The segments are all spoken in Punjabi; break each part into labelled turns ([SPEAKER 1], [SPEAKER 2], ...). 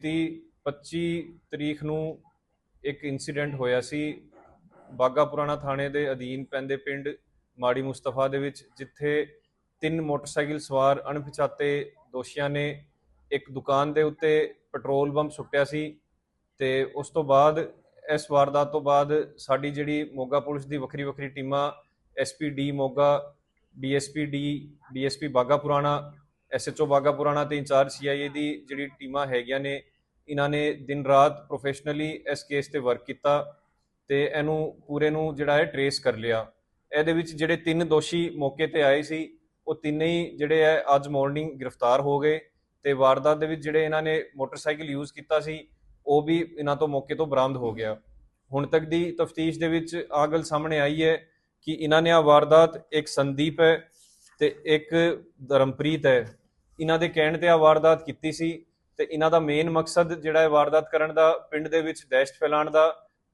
[SPEAKER 1] ਬੀਤੀ 25 ਤਰੀਕ ਨੂੰ ਇੱਕ ਇਨਸੀਡੈਂਟ ਹੋਇਆ ਸੀ। ਬਾਗਾ ਪੁਰਾਣਾ ਥਾਣੇ ਦੇ ਅਧੀਨ ਪੈਂਦੇ ਪਿੰਡ ਮਾੜੀ ਮੁਸਤਫਾ ਦੇ ਵਿੱਚ, ਜਿੱਥੇ ਤਿੰਨ ਮੋਟਰਸਾਈਕਲ ਸਵਾਰ ਅਣਪਛਾਤੇ ਦੋਸ਼ੀਆਂ ਨੇ ਇੱਕ ਦੁਕਾਨ ਦੇ ਉੱਤੇ ਪੈਟਰੋਲ ਬੰਬ ਸੁੱਟਿਆ ਸੀ ਤੇ ਉਸ ਤੋਂ ਬਾਅਦ, ਇਸ ਵਾਰਦਾਤ ਤੋਂ ਬਾਅਦ ਸਾਡੀ ਜਿਹੜੀ ਮੋਗਾ ਪੁਲਿਸ ਦੀ ਵੱਖਰੀ ਵੱਖਰੀ ਟੀਮਾਂ SPD Moga DSP D DSP Baga ਪੁਰਾਣਾ ਐਸਐਚਓ ਬਾਗਾ ਪੁਰਾਣਾ ਤੇ ਇੰਚਾਰਜ ਸੀਆਈਏ ਦੀ ਜਿਹੜੀ ਟੀਮਾਂ ਹੈਗੀਆਂ ਨੇ, ਇਹਨਾਂ ਨੇ ਦਿਨ ਰਾਤ ਪ੍ਰੋਫੈਸ਼ਨਲੀ ਇਸ ਕੇਸ ਤੇ ਵਰਕ ਕੀਤਾ ਤੇ ਇਹਨੂੰ ਪੂਰੇ ਨੂੰ ਜਿਹੜਾ ਹੈ ਟਰੇਸ ਕਰ ਲਿਆ। ਇਹਦੇ ਵਿੱਚ ਜਿਹੜੇ ਤਿੰਨ ਦੋਸ਼ੀ ਮੌਕੇ ਤੇ ਆਏ ਸੀ, ਉਹ ਤਿੰਨੇ ਹੀ ਜਿਹੜੇ ਹੈ ਅੱਜ ਮਾਰਨਿੰਗ ਗ੍ਰਿਫਤਾਰ ਹੋ ਗਏ ਤੇ ਵਾਰਦਾਤ ਦੇ ਵਿੱਚ ਜਿਹੜੇ ਇਹਨਾਂ ਨੇ ਮੋਟਰਸਾਈਕਲ ਯੂਜ਼ ਕੀਤਾ ਸੀ, ਉਹ ਵੀ ਇਹਨਾਂ ਤੋਂ ਮੌਕੇ ਤੋਂ ਬਰਾਮਦ ਹੋ ਗਿਆ। ਹੁਣ ਤੱਕ ਦੀ ਤਫਤੀਸ਼ ਦੇ ਵਿੱਚ ਆ ਗੱਲ ਸਾਹਮਣੇ ਆਈ ਹੈ ਕਿ ਇਹਨਾਂ ਨੇ ਆ ਵਾਰਦਾਤ ਇੱਕ ਸੰਦੀਪ ਹੈ ਤੇ ਇੱਕ ਧਰਮਪ੍ਰੀਤ ਹੈ। ਇਹਨਾਂ ਦੇ ਕਹਿਣ ਤੇ ਆ ਵਾਰਦਾਤ ਕੀਤੀ ਸੀ ਤੇ ਇਹਨਾਂ ਦਾ ਮੇਨ ਮਕਸਦ ਜਿਹੜਾ ਹੈ ਵਾਰਦਾਤ ਕਰਨ ਦਾ ਪਿੰਡ ਦੇ ਵਿੱਚ ਦਹਿਸ਼ਤ ਫੈਲਾਉਣ ਦਾ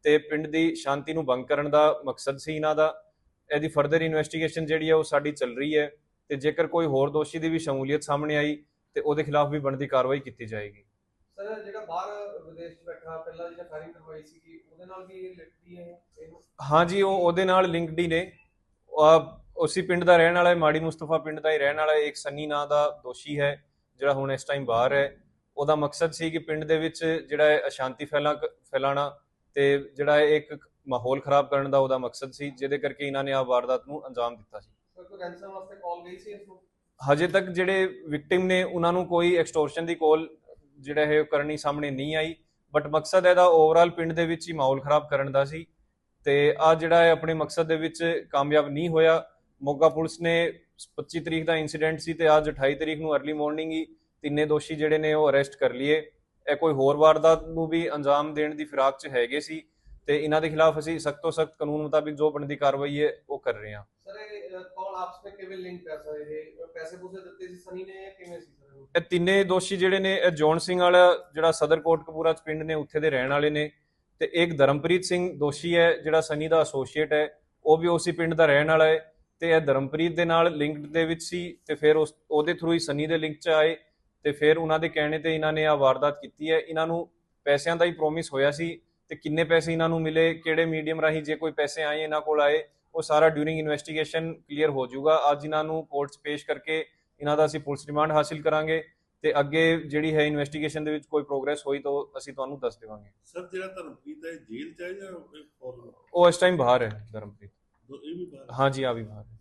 [SPEAKER 1] ਤੇ ਪਿੰਡ ਦੀ ਸ਼ਾਂਤੀ ਨੂੰ ਭੰਗ ਕਰਨ ਦਾ ਮਕਸਦ ਸੀ ਇਹਨਾਂ ਦਾ। ਇਹਦੀ ਫਰਦਰ ਇਨਵੈਸਟੀਗੇਸ਼ਨ ਜਿਹੜੀ ਹੈ ਉਹ ਸਾਡੀ ਚੱਲ ਰਹੀ ਹੈ ਤੇ ਜੇਕਰ ਕੋਈ ਹੋਰ ਦੋਸ਼ੀ ਦੀ ਵੀ ਸ਼ਮੂਲੀਅਤ ਸਾਹਮਣੇ ਆਈ ਤੇ ਉਹਦੇ ਖਿਲਾਫ ਵੀ ਬਣਦੀ ਕਾਰਵਾਈ ਕੀਤੀ ਜਾਏਗੀ।
[SPEAKER 2] ਸਰ ਜਿਹੜਾ ਬਾਹਰ ਵਿਦੇਸ਼ 'ਚ ਬੈਠਾ ਪਹਿਲਾਂ ਜਿਹੜਾ ਫਾਇਰਿੰਗ ਕਰਵਾਈ ਸੀ ਉਹਦੇ ਨਾਲ ਵੀ ਇਹ ਲਿਖਦੀ ਹੈ? ਇਹਨੂੰ
[SPEAKER 1] ਹਾਂਜੀ ਉਹ ਉਹਦੇ ਨਾਲ ਲਿੰਕਡ ਹੀ ਨੇ। ਉਸੇ ਪਿੰਡ ਦਾ ਰਹਿਣ ਵਾਲਾ ਹੈ ਮਾੜੀ ਮੁਸਤਫਾ ਪਿੰਡ ਦਾ ਹੀ ਰਹਿਣ ਵਾਲਾ ਇੱਕ ਸੰਨੀ ਨਾਂ ਦਾ ਦੋਸ਼ੀ ਹੈ ਜਿਹੜਾ ਹੁਣ ਇਸ ਟਾਈਮ ਬਾਹਰ ਹੈ। ਉਹਦਾ ਮਕਸਦ ਸੀ ਕਿ ਪਿੰਡ ਦੇ ਵਿੱਚ ਜਿਹੜਾ ਹੈ ਅਸ਼ਾਂਤੀ ਫੈਲਾ ਫੈਲਾਣਾ ਤੇ ਜਿਹੜਾ ਇੱਕ ਮਾਹੌਲ ਖਰਾਬ ਕਰਨ ਦਾ ਉਹਦਾ ਮਕਸਦ ਸੀ ਜਿਹਦੇ ਕਰਕੇ ਇਹਨਾਂ ਨੇ ਆ ਵਾਰਦਾਤ ਨੂੰ ਅੰਜਾਮ ਦਿੱਤਾ ਸੀ। ਹਜੇ ਤੱਕ ਜਿਹੜੇ ਵਿਕਟਿਮ ਨੇ ਉਹਨਾਂ ਨੂੰ ਕੋਈ ਐਕਸਟੋਰਸ਼ਨ ਦੀ ਕਾਲ ਜਿਹੜਾ ਹੈ ਉਹ ਕਰਨੀ ਸਾਹਮਣੇ ਨਹੀਂ ਆਈ ਬਟ ਮਕਸਦ ਇਹਦਾ ਓਵਰਆਲ ਪਿੰਡ ਦੇ ਵਿੱਚ ਹੀ ਮਾਹੌਲ ਖਰਾਬ ਕਰਨ ਦਾ ਸੀ। ਤੇ ਆ ਜਿਹੜਾ ਹੈ ਆਪਣੇ ਮਕਸਦ ਦੇ ਵਿੱਚ ਕਾਮਯਾਬ ਨਹੀਂ ਹੋਇਆ ਮੋਗਾ ਪੁਲਿਸ ਨੇ 25 ਤਰੀਕ ਦਾ ਇਨਸੀਡੈਂਟ ਸੀ ਤੇ ਅੱਜ 28 ਤਰੀਕ ਨੂੰ ਅਰਲੀ ਮਾਰਨਿੰਗ ਹੀ ਤਿੰਨੇ ਦੋਸ਼ੀ ਜਿਹੜੇ ਨੇ ਉਹ ਅਰੈਸਟ ਕਰ ਲਈਏ। ਇਹ ਕੋਈ ਹੋਰ ਵਾਰਦਾਤ ਨੂੰ ਵੀ ਅੰਜਾਮ ਦੇਣ ਦੀ ਫਿਰਾਕ 'ਚ ਹੈਗੇ ਸੀ ਤੇ ਇਹਨਾਂ ਦੇ ਖਿਲਾਫ ਅਸੀਂ ਸਖਤ ਤੋਂ ਸਖਤ ਕਾਨੂੰਨ ਮੁਤਾਬਿਕ ਜੋ ਬਣਦੀ ਕਾਰਵਾਈ ਹੈ ਉਹ ਕਰ ਰਹੇ ਹਾਂ।
[SPEAKER 2] ਸਰ ਇਹ ਕੌਣ ਆਪਸ ਵਿੱਚ ਕਿਵੇਂ ਲਿੰਕ ਕਰ ਸਕਦੇ? ਇਹ ਪੈਸੇ ਪੂਸੇ ਦਿੱਤੇ ਸੀ ਸਨੀ ਨੇ ਕਿਵੇਂ ਸੀ ਸਰ?
[SPEAKER 1] ਇਹ ਤਿੰਨੇ ਦੋਸ਼ੀ ਜਿਹੜੇ ਨੇ ਜੌਨ ਸਿੰਘ ਵਾਲਾ ਜਿਹੜਾ ਸਦਰ ਕੋਟਕਪੂਰਾ ਚ ਪਿੰਡ ਨੇ ਉੱਥੇ ਦੇ ਰਹਿਣ ਵਾਲੇ ਨੇ। ਤੇ ਇੱਕ ਧਰਮਪ੍ਰੀਤ ਸਿੰਘ ਦੋਸ਼ੀ ਹੈ, ਜਿਹੜਾ ਸਨੀ ਦਾ ਐਸੋਸੀਏਟ ਹੈ, ਉਹ ਵੀ ਉਸੇ ਪਿੰਡ ਦਾ ਰਹਿਣ ਵਾਲਾ ਹੈ ਤੇ ਇਹ ਧਰਮਪ੍ਰੀਤ ਦੇ ਨਾਲ ਲਿੰਕਡ ਦੇ ਵਿੱਚ ਸੀ ਤੇ ਫਿਰ ਉਸ, ਉਹਦੇ ਥਰੂ ਹੀ ਸਨੀ ਦੇ ਲਿੰਕ ਚ ਆਏ ਤੇ ਫਿਰ ਉਹਨਾਂ ਦੇ ਕਹਿਣੇ ਤੇ ਇਹਨਾਂ ਨੇ ਆ ਵਾਰਦਾਤ ਕੀਤੀ ਹੈ। ਇਹਨਾਂ ਨੂੰ ਪੈਸਿਆਂ ਦਾ ਹੀ ਪ੍ਰੋਮਿਸ ਹੋਇਆ ਸੀ ਤੇ ਕਿੰਨੇ ਪੈਸੇ ਇਹਨਾਂ ਨੂੰ ਮਿਲੇ, ਕਿਹੜੇ ਮੀਡੀਅਮ ਰਾਹੀਂ ਜੇ ਕੋਈ ਪੈਸੇ ਆਏ ਇਹਨਾਂ ਕੋਲ ਆਏ, ਉਹ ਸਾਰਾ ਡਿਊਰਿੰਗ ਇਨਵੈਸਟੀਗੇਸ਼ਨ ਕਲੀਅਰ ਹੋ ਜਾਊਗਾ। ਅੱਜ ਇਹਨਾਂ ਨੂੰ ਕੋਰਟ 'ਚ ਪੇਸ਼ ਕਰਕੇ ਇਹਨਾਂ ਦਾ ਅਸੀਂ ਪੁਲਿਸ ਰਿਮਾਂਡ ਹਾਸਿਲ ਕਰਾਂਗੇ। ਤੇ ਅੱਗੇ ਜਿਹੜੀ ਹੈ ਇਨਵੈਸਟੀਗੇਸ਼ਨ ਦੇ ਵਿੱਚ ਕੋਈ ਪ੍ਰੋਗਰੈਸ ਹੋਈ ਤਾਂ ਅਸੀਂ ਤੁਹਾਨੂੰ ਦੱਸ ਦੇਵਾਂਗੇ।
[SPEAKER 3] ਸਰ ਜਿਹੜਾ ਧਰਮਪ੍ਰੀਤ ਹੈ ਜੇਲ੍ਹ ਚ ਹੈ ਜਾਂ ਫੋਰਨ
[SPEAKER 1] ਉਹ ਇਸ ਟਾਈਮ ਬਾਹਰ ਹੈ ਧਰਮਪ੍ਰੀਤ।
[SPEAKER 3] ਇਹ ਵੀ ਬਾਹਰ ਹੈ?
[SPEAKER 1] ਹਾਂਜੀ ਆ ਵੀ ਬਾਹਰ ਹੈ।